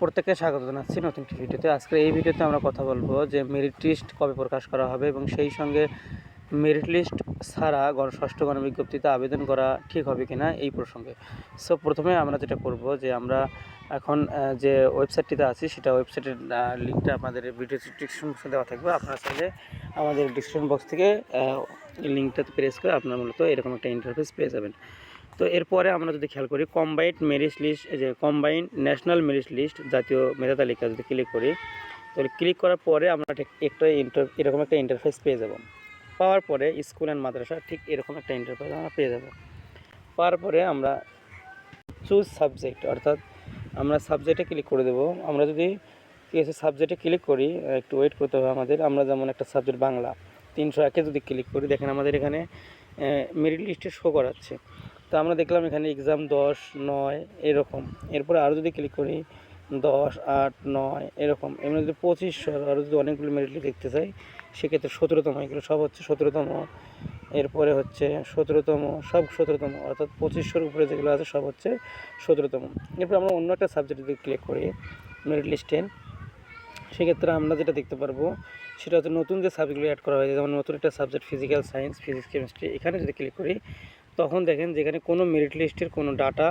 প্রত্যেককে স্বাগত জানাচ্ছি নতুন একটি ভিডিওতে। আজকে এই ভিডিওতে আমরা কথা বলব যে মেরিট লিস্ট কবে প্রকাশ করা হবে এবং সেই সঙ্গে মেরিট লিস্ট ছাড়া ষষ্ঠ গণবিজ্ঞপ্তিতে আবেদন করা ঠিক হবে কিনা এই প্রসঙ্গে। সো প্রথমে আমরা যেটা করব যে আমরা এখন যে ওয়েবসাইটটিতে আছি, সেটা ওয়েবসাইটের লিঙ্কটা আপনাদের ভিডিও ডিসক্রিপশন বক্সে দেওয়া থাকবে। আপনারা চাইলে আমাদের ডিসক্রিপশন বক্স থেকে লিঙ্কটাতে প্রেস করে আপনারা মূলত এরকম একটা ইন্টারফেস পেয়ে যাবেন। তো এরপরে আমরা যদি খেয়াল করি কম্বাইন্ড মেরিট লিস্ট যে কম্বাইন্ড ন্যাশনাল মেরিট লিস্ট জাতীয় মেধা তালিকা যদি ক্লিক করি, তাহলে ক্লিক করার পরে আমরা ঠিক একটা ইন্টার এরকম একটা ইন্টারফেস পেয়ে যাব। পাওয়ার পরে স্কুল অ্যান্ড মাদ্রাসা ঠিক এরকম একটা ইন্টারফেস আমরা পেয়ে যাব। পাওয়ার পরে আমরা চুজ সাবজেক্ট অর্থাৎ আমরা সাবজেক্টে ক্লিক করে দেবো। আমরা যদি ঠিক আছে সাবজেক্টে ক্লিক করি, একটু ওয়েট করতে হবে আমাদের, আমরা যেমন একটা সাবজেক্ট বাংলা, তিনশো একে যদি ক্লিক করি, দেখেন আমাদের এখানে মেরিট লিস্টে শো করাচ্ছে। তো আমরা দেখলাম এখানে এক্সাম দশ, নয়, এরকম। এরপরে আরও যদি ক্লিক করি, দশ, আট, নয়, এরকম। এমনি যদি পঁচিশশো আরও যদি অনেকগুলো মেরিট লিস্ট দেখতে চাই, সেক্ষেত্রে সতেরোতম এগুলো সব হচ্ছে সতেরোতম। এরপরে হচ্ছে সতেরোতম, সব সতেরোতম। অর্থাৎ পঁচিশশোর উপরে যেগুলো আছে, সব হচ্ছে সতেরোতম। এরপর আমরা অন্য একটা সাবজেক্ট যদি ক্লিক করি মেরিট লিস্টে সেক্ষেত্রে আমরা যেটা দেখতে পারব, সেটা হচ্ছে নতুন যে সাবজেক্টগুলো অ্যাড করা হয়েছে, যেমন নতুন একটা subject physical science physics chemistry এখানে যদি ক্লিক করি তখন দেখেন যেখানে কোনো মেরিট লিস্টের কোনো ডাটা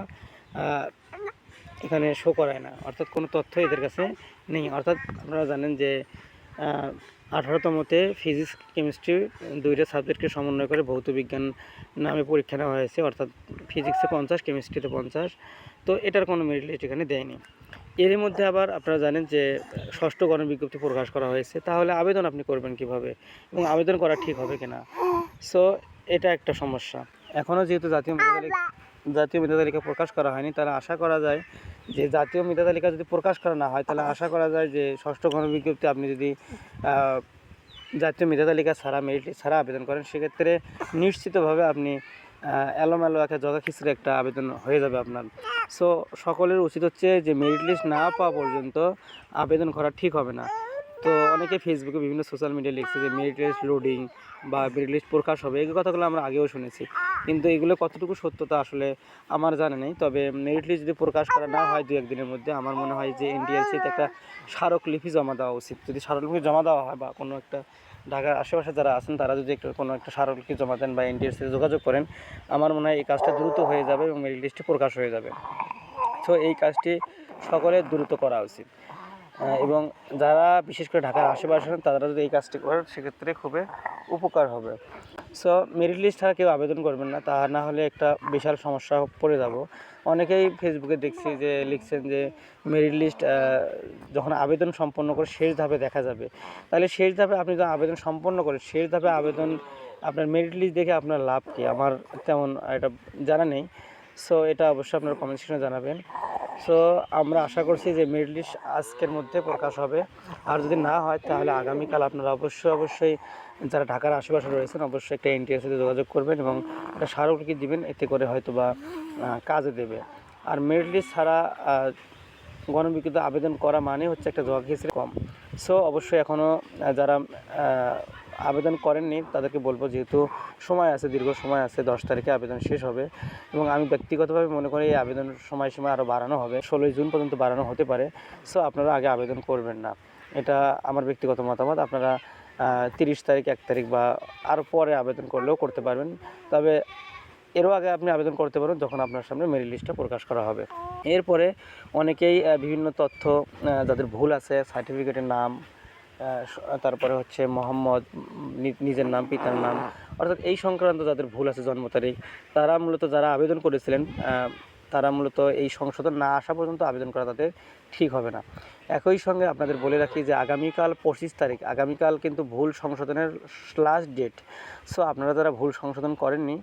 এখানে শো করায় না। অর্থাৎ কোনো তথ্য এদের কাছে নেই। অর্থাৎ আপনারা জানেন যে আঠারোতমতে ফিজিক্স কেমিস্ট্রি দুইটা সাবজেক্টকে সমন্বয় করে ভৌত বিজ্ঞান নামে পরীক্ষা নেওয়া হয়েছে। অর্থাৎ ফিজিক্সে পঞ্চাশ কেমিস্ট্রিতে পঞ্চাশ। তো এটার কোনো মেরিট লিস্ট এখানে দেয়নি। এর মধ্যে আবার আপনারা জানেন যে, ষষ্ঠ গণবিজ্ঞপ্তি প্রকাশ করা হয়েছে। তাহলে আবেদন আপনি করবেন কীভাবে? এবং আবেদন করা ঠিক হবে কিনা? সো এটা একটা সমস্যা। এখনও যেহেতু জাতীয় মেধা তালিকা জাতীয় মেধা তালিকা প্রকাশ করা হয়নি তাহলে আশা করা যায় যে জাতীয় মেধা তালিকা যদি প্রকাশ করা না হয় তাহলে আশা করা যায় যে ষষ্ঠ গণবিজ্ঞপ্তি আপনি যদি জাতীয় মেধা তালিকা ছাড়া মেরিট লিস্ট ছাড়া আবেদন করেন সেক্ষেত্রে নিশ্চিতভাবে আপনি এলোমেলো একটা জগা খিচুড়ি একটা আবেদন হয়ে যাবে আপনার। সো সকলের উচিত হচ্ছে যে মেরিট লিস্ট না পাওয়া পর্যন্ত আবেদন করা ঠিক হবে না। তো অনেকে ফেসবুকে বিভিন্ন সোশ্যাল মিডিয়ায় লিখছে যে মেরিট লিস্ট লোডিং বা মেরিট লিস্ট প্রকাশ হবে এই কথাগুলো আমরা আগেও শুনেছি। কিন্তু এগুলো কতটুকু সত্যতা আসলে আমার জানা নেই। তবে মেরিট লিস্ট যদি প্রকাশ করা না হয় দু একদিনের মধ্যে, আমার মনে হয় যে এনডিএলসিতে একটা স্মারকলিপি জমা দেওয়া উচিত। যদি স্মারকলিপি জমা দেওয়া হয় বা কোনো একটা ঢাকার আশেপাশে যারা আছেন, তারা যদি একটু কোনো একটা স্মারকলিপি জমা দেন বা এনডিএলসিতে যোগাযোগ করেন, আমার মনে হয় এই কাজটা দ্রুত হয়ে যাবে এবং মেরিট লিস্টে প্রকাশ হয়ে যাবে। সো এই কাজটি সকলের দ্রুত করা উচিত। এবং যারা বিশেষ করে ঢাকার আশেপাশে তারা যদি এই কাজটি করেন, সেক্ষেত্রে খুবই উপকার হবে। সো মেরিট লিস্ট ছাড়া কেউ আবেদন করবেন না, তা না হলে একটা বিশাল সমস্যা পড়ে যাব। অনেকেই ফেসবুকে দেখছি যে, লিখছেন যে মেরিট লিস্ট যখন আবেদন সম্পন্ন করে শেষ ধাপে দেখা যাবে। তাহলে শেষ ধাপে আপনি যখন আবেদন সম্পন্ন করেন, শেষ ধাপে আবেদন, আপনার মেরিট লিস্ট দেখে আপনার লাভ কী? আমার তেমন এটা জানা নেই। সো এটা অবশ্যই আপনারা কমেন্ট সেকশনে জানাবেন। সো আমরা আশা করছি যে মিডল লিস্ট আজকের মধ্যে প্রকাশ হবে। আর যদি না হয়, তাহলে আগামীকাল আপনারা অবশ্যই অবশ্যই যারা ঢাকার আশেপাশে রয়েছেন, অবশ্যই একটা এনটিএর সাথে যোগাযোগ করবেন এবং একটা স্মারকলিপি দিবেন। এতে করে হয়তো বা কাজে দেবে। আর মেরিট লিস্ট ছাড়া গণবিজ্ঞপ্তি আবেদন করা মানে হচ্ছে একটা হিসেবে কম। সো অবশ্যই এখনও যারা আবেদন করেননি। তাদেরকে বলব যেহেতু সময় আছে, দীর্ঘ সময় আছে, দশ তারিখে আবেদন শেষ হবে এবং আমি ব্যক্তিগতভাবে মনে করি এই আবেদন সময়সীমা আরও বাড়ানো হবে। ষোলোই জুন পর্যন্ত বাড়ানো হতে পারে। সো আপনারা আগে আবেদন করবেন না। এটা আমার ব্যক্তিগত মতামত। আপনারা তিরিশ তারিখ, এক তারিখ বা আরও পরে আবেদন করলেও করতে পারবেন। তবে এরও আগে আপনি আবেদন করতে পারেন যখন আপনার সামনে মেরিট লিস্টটা প্রকাশ করা হবে। এরপরে অনেকেই বিভিন্ন তথ্য যাদের ভুল আছে সার্টিফিকেটের নাম তারপরে হচ্ছে মোহাম্মদ নিজের নাম, পিতার নাম। অর্থাৎ এই সংক্রান্ত যাদের ভুল আছে জন্ম তারিখ, তারা মূলত যারা আবেদন করেছিলেন তারা মূলত এই সংশোধন না আসা পর্যন্ত আবেদন করা তাদের ঠিক হবে না। একই সঙ্গে আপনাদের বলে রাখি যে আগামীকাল পঁচিশ তারিখ, আগামীকাল কিন্তু ভুল সংশোধনের লাস্ট ডেট সো আপনারা যারা ভুল সংশোধন করেননি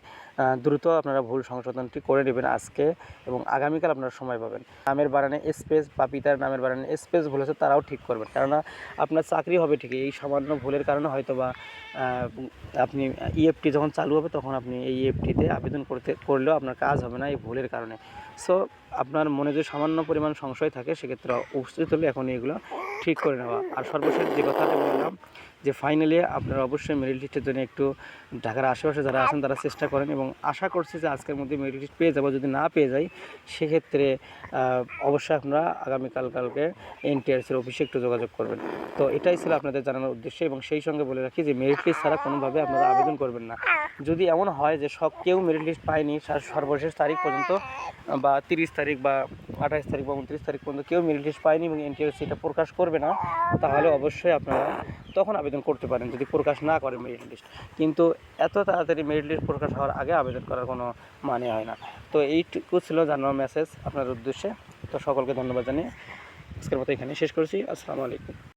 দ্রুত আপনারা ভুল সংশোধনটি করে নেবেন আজকে এবং আগামীকাল আপনারা সময় পাবেন। নামের বানানে স্পেস বা পিতার নামের বানানে স্পেস ভুল আছে তারাও ঠিক করবেন। কেননা আপনার চাকরি হবে ঠিকই, এই সামান্য ভুলের কারণে হয়তো বা আপনি ইএফটি যখন চালু হবে তখন আপনি এই ইএফটিতে আবেদন করতে, করলেও আপনার কাজ হবে না এই ভুলের কারণে। সো আপনার মনে যদি সামান্য পরিমাণ সংশয় থাকে সেক্ষেত্রে উচিত হলে এখন এগুলো ঠিক করে নেওয়া। আর সর্বশেষ যে কথাটা বললাম যে ফাইনালি আপনারা অবশ্যই মেরিট লিস্টের জন্য একটু ঢাকার আশেপাশে যারা আছেন তারা চেষ্টা করেন এবং আশা করছি যে আজকের মধ্যে মেরিট লিস্ট পেয়ে যাব, যদি না পেয়ে যাই, সেক্ষেত্রে অবশ্যই আপনারা আগামীকাল কালকে এনটিআরসির অফিসে একটু যোগাযোগ করবেন। তো এটাই ছিল আপনাদের জানানোর উদ্দেশ্য এবং সেই সঙ্গে বলে রাখি যে মেরিট লিস্ট ছাড়া কোনোভাবে আপনারা আবেদন করবেন না। যদি এমন হয় যে সব কেউ মেরিট লিস্ট পায়নি সার- সর্বশেষ তারিখ পর্যন্ত, বা তিরিশ তারিখ বা আঠাশ তারিখ বা উনত্রিশ তারিখ পর্যন্ত কেউ মেরিট লিস্ট পায়নি এবং এনটিআরসি এটা প্রকাশ করবে না, তাহলে অবশ্যই আপনারা তখন আবেদন করতে পারেন যদি প্রকাশ না করে মেরিট লিস্ট কিন্তু এত তাড়াতাড়ি মেরিট লিস্ট প্রকাশ হওয়ার আগে আবেদন করার কোনো মানে হয় না। তো এইটুকু ছিল জানানোর মেসেজ আপনার উদ্দেশ্যে। তো সকলকে ধন্যবাদ জানিয়ে আজকের মতো এখানে শেষ করছি। আসসালামু আলাইকুম।